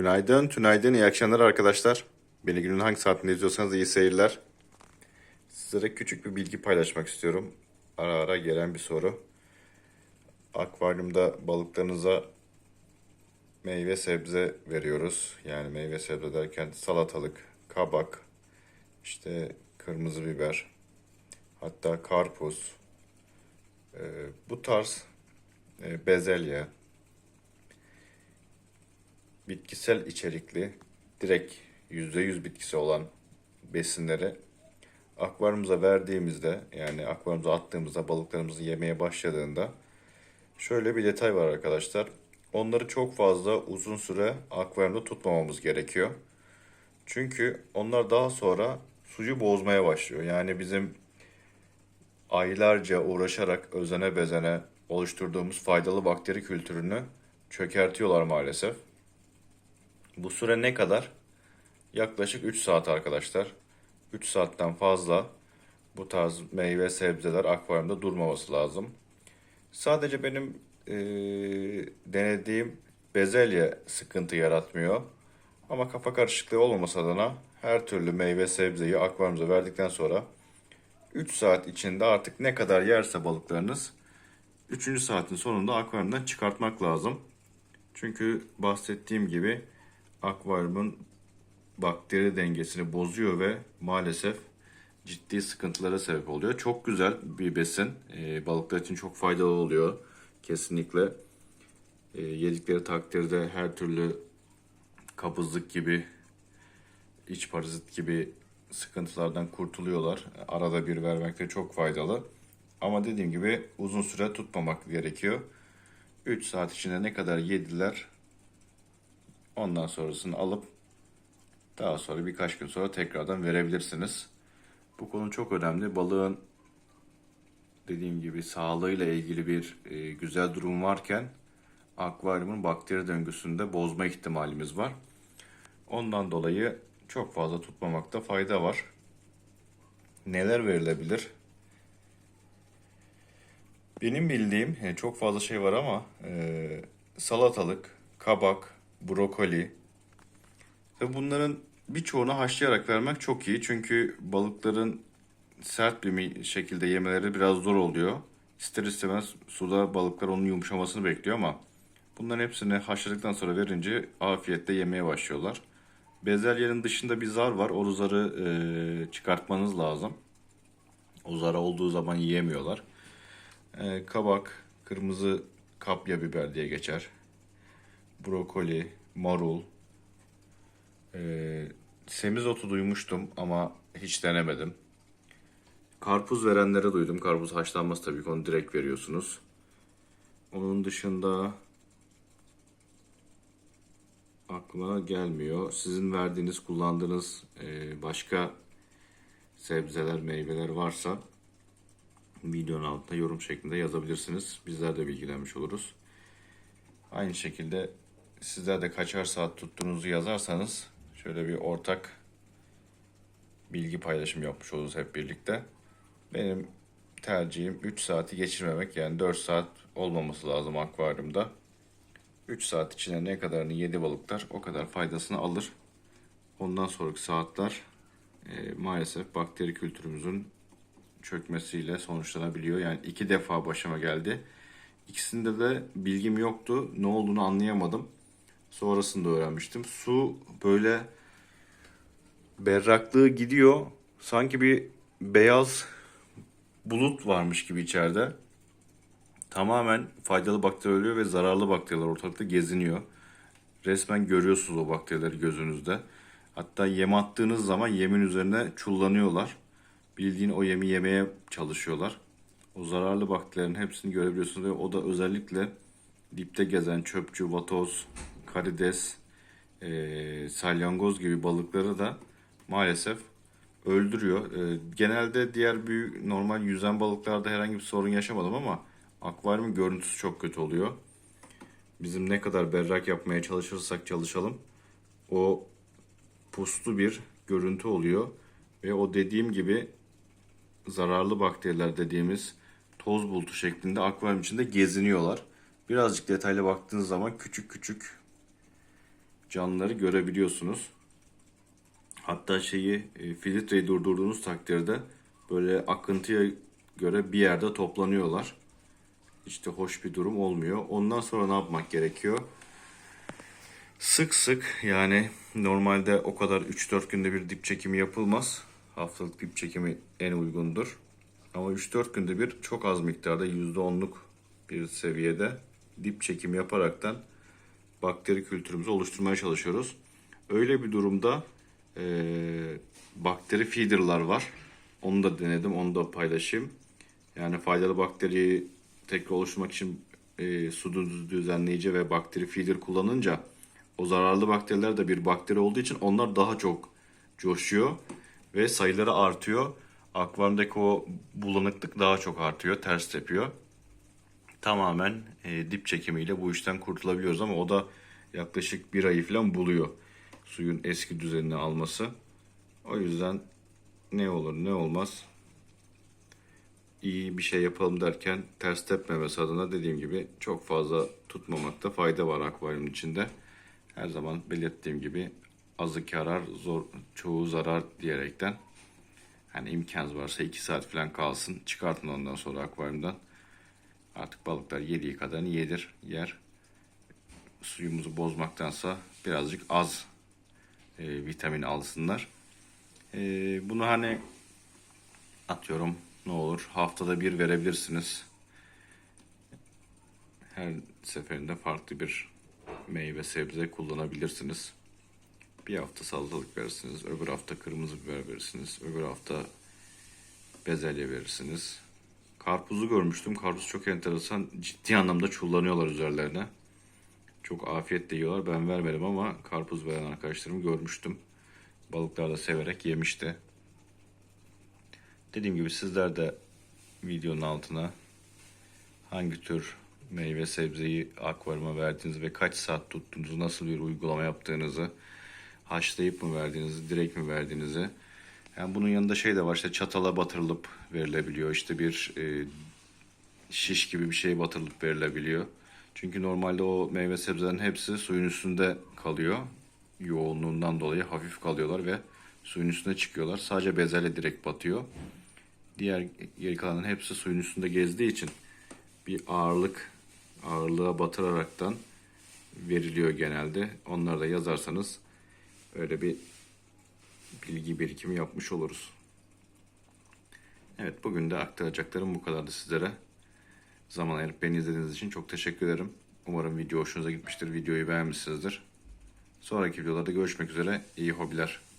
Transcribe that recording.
Günaydın, tünaydın, iyi akşamlar arkadaşlar. Beni günün hangi saatinde izliyorsanız iyi seyirler. Sizlere küçük bir bilgi paylaşmak istiyorum. Ara ara gelen bir soru. Akvaryumda balıklarınıza meyve sebze veriyoruz. Yani meyve sebze derken salatalık, kabak, işte kırmızı biber, hatta karpuz, bu tarz bezelye, bitkisel içerikli, direkt %100 bitkisi olan besinleri akvaryumuza verdiğimizde yani akvaryumuza attığımızda balıklarımızı yemeye başladığında şöyle bir detay var arkadaşlar. Onları çok fazla uzun süre akvaryumda tutmamamız gerekiyor. Çünkü onlar daha sonra suyu bozmaya başlıyor. Yani bizim aylarca uğraşarak özene bezene oluşturduğumuz faydalı bakteri kültürünü çökertiyorlar maalesef. Bu süre ne kadar? Yaklaşık 3 saat arkadaşlar. 3 saatten fazla bu tarz meyve sebzeler akvaryumda durmaması lazım. Sadece benim eee, denediğim bezelye sıkıntı yaratmıyor. Ama kafa karışıklığı olmaması adına her türlü meyve sebzeyi akvaryumuza verdikten sonra 3 saat içinde artık ne kadar yerse balıklarınız 3. saatin sonunda akvaryumdan çıkartmak lazım. Çünkü bahsettiğim gibi akvaryumun bakteri dengesini bozuyor ve maalesef ciddi sıkıntılara sebep oluyor. Çok güzel bir besin. Ee, balıklar için çok faydalı oluyor. Kesinlikle. Ee, yedikleri takdirde her türlü kabızlık gibi, iç parazit gibi sıkıntılardan kurtuluyorlar. Arada bir vermekte çok faydalı. Ama dediğim gibi uzun süre tutmamak gerekiyor. 3 saat içinde ne kadar yediler Ondan sonrasını alıp daha sonra birkaç gün sonra tekrardan verebilirsiniz. Bu konu çok önemli. Balığın dediğim gibi sağlığıyla ilgili bir e, güzel durum varken akvaryumun bakteri döngüsünde bozma ihtimalimiz var. Ondan dolayı çok fazla tutmamakta fayda var. Neler verilebilir? Benim bildiğim e, çok fazla şey var ama e, salatalık, kabak, brokoli ve bunların birçoğunu haşlayarak vermek çok iyi. Çünkü balıkların sert bir şekilde yemeleri biraz zor oluyor. İster istemez suda balıklar onun yumuşamasını bekliyor ama bunların hepsini haşladıktan sonra verince afiyetle yemeye başlıyorlar. Bezelyenin dışında bir zar var. O zarı e, çıkartmanız lazım. O zara olduğu zaman yiyemiyorlar. E, kabak, kırmızı kapya biber diye geçer brokoli, marul, e, semizotu duymuştum ama hiç denemedim. Karpuz verenlere duydum. Karpuz haşlanmaz tabii ki onu direkt veriyorsunuz. Onun dışında aklıma gelmiyor. Sizin verdiğiniz, kullandığınız e, başka sebzeler, meyveler varsa videonun altına yorum şeklinde yazabilirsiniz. Bizler de bilgilenmiş oluruz. Aynı şekilde sizler de kaçar saat tuttuğunuzu yazarsanız şöyle bir ortak bilgi paylaşımı yapmış oluruz hep birlikte. Benim tercihim 3 saati geçirmemek yani 4 saat olmaması lazım akvaryumda. 3 saat içinde ne kadarını yedi balıklar o kadar faydasını alır. Ondan sonraki saatler e, maalesef bakteri kültürümüzün çökmesiyle sonuçlanabiliyor. Yani iki defa başıma geldi. İkisinde de bilgim yoktu. Ne olduğunu anlayamadım. Sonrasında öğrenmiştim. Su böyle berraklığı gidiyor. Sanki bir beyaz bulut varmış gibi içeride. Tamamen faydalı bakteri ölüyor ve zararlı bakteriler ortalıkta geziniyor. Resmen görüyorsunuz o bakterileri gözünüzde. Hatta yem attığınız zaman yemin üzerine çullanıyorlar. Bildiğin o yemi yemeye çalışıyorlar. O zararlı bakterilerin hepsini görebiliyorsunuz ve o da özellikle dipte gezen çöpçü, vatoz, karides, e, salyangoz gibi balıkları da maalesef öldürüyor. E, genelde diğer büyük normal yüzen balıklarda herhangi bir sorun yaşamadım ama akvaryumun görüntüsü çok kötü oluyor. Bizim ne kadar berrak yapmaya çalışırsak çalışalım o puslu bir görüntü oluyor ve o dediğim gibi zararlı bakteriler dediğimiz toz bulutu şeklinde akvaryum içinde geziniyorlar. Birazcık detaylı baktığınız zaman küçük küçük canlıları görebiliyorsunuz. Hatta şeyi e, filtreyi durdurduğunuz takdirde böyle akıntıya göre bir yerde toplanıyorlar. De hoş bir durum olmuyor. Ondan sonra ne yapmak gerekiyor? Sık sık yani normalde o kadar 3-4 günde bir dip çekimi yapılmaz. Haftalık dip çekimi en uygundur. Ama 3-4 günde bir çok az miktarda %10'luk bir seviyede dip çekimi yaparaktan bakteri kültürümüzü oluşturmaya çalışıyoruz. Öyle bir durumda eee, bakteri feeder'lar var. Onu da denedim, onu da paylaşayım. Yani faydalı bakteriyi tekrar oluşturmak için e, su düzenleyici ve bakteri feeder kullanınca o zararlı bakteriler de bir bakteri olduğu için onlar daha çok coşuyor ve sayıları artıyor. Akvaryumdaki o bulanıklık daha çok artıyor, ters tepiyor. Tamamen e, dip çekimiyle bu işten kurtulabiliyoruz ama o da yaklaşık bir ayı falan buluyor suyun eski düzenini alması. O yüzden ne olur ne olmaz iyi bir şey yapalım derken ters tepmemesi adına dediğim gibi çok fazla tutmamakta fayda var akvaryumun içinde. Her zaman belirttiğim gibi azı karar, zor, çoğu zarar diyerekten hani imkanınız varsa 2 saat falan kalsın. Çıkartın ondan sonra akvaryumdan. Artık balıklar yediği kadarını yedir, yer. Suyumuzu bozmaktansa birazcık az e, vitamin alsınlar. E, bunu hani atıyorum ne olur haftada bir verebilirsiniz. Her seferinde farklı bir meyve sebze kullanabilirsiniz. Bir hafta salatalık verirsiniz, öbür hafta kırmızı biber verirsiniz, öbür hafta bezelye verirsiniz. Karpuzu görmüştüm. Karpuz çok enteresan. Ciddi anlamda çullanıyorlar üzerlerine. Çok afiyetle yiyorlar. Ben vermedim ama karpuz veren arkadaşlarımı görmüştüm. Balıklar da severek yemişti. Dediğim gibi sizler de videonun altına hangi tür meyve sebzeyi akvaryuma verdiğinizi ve kaç saat tuttuğunuzu, nasıl bir uygulama yaptığınızı, haşlayıp mı verdiğinizi, direkt mi verdiğinizi. Yani bunun yanında şey de var işte çatala batırılıp verilebiliyor. İşte bir e, şiş gibi bir şey batırılıp verilebiliyor. Çünkü normalde o meyve sebzelerin hepsi suyun üstünde kalıyor. Yoğunluğundan dolayı hafif kalıyorlar ve suyun üstüne çıkıyorlar. Sadece bezelye direkt batıyor. Diğer geri kalanın hepsi suyun üstünde gezdiği için bir ağırlık ağırlığa batıraraktan veriliyor genelde. Onları da yazarsanız öyle bir bilgi birikimi yapmış oluruz. Evet bugün de aktaracaklarım bu kadardı sizlere. Zaman ayırıp beni izlediğiniz için çok teşekkür ederim. Umarım video hoşunuza gitmiştir. Videoyu beğenmişsinizdir. Sonraki videolarda görüşmek üzere. İyi hobiler.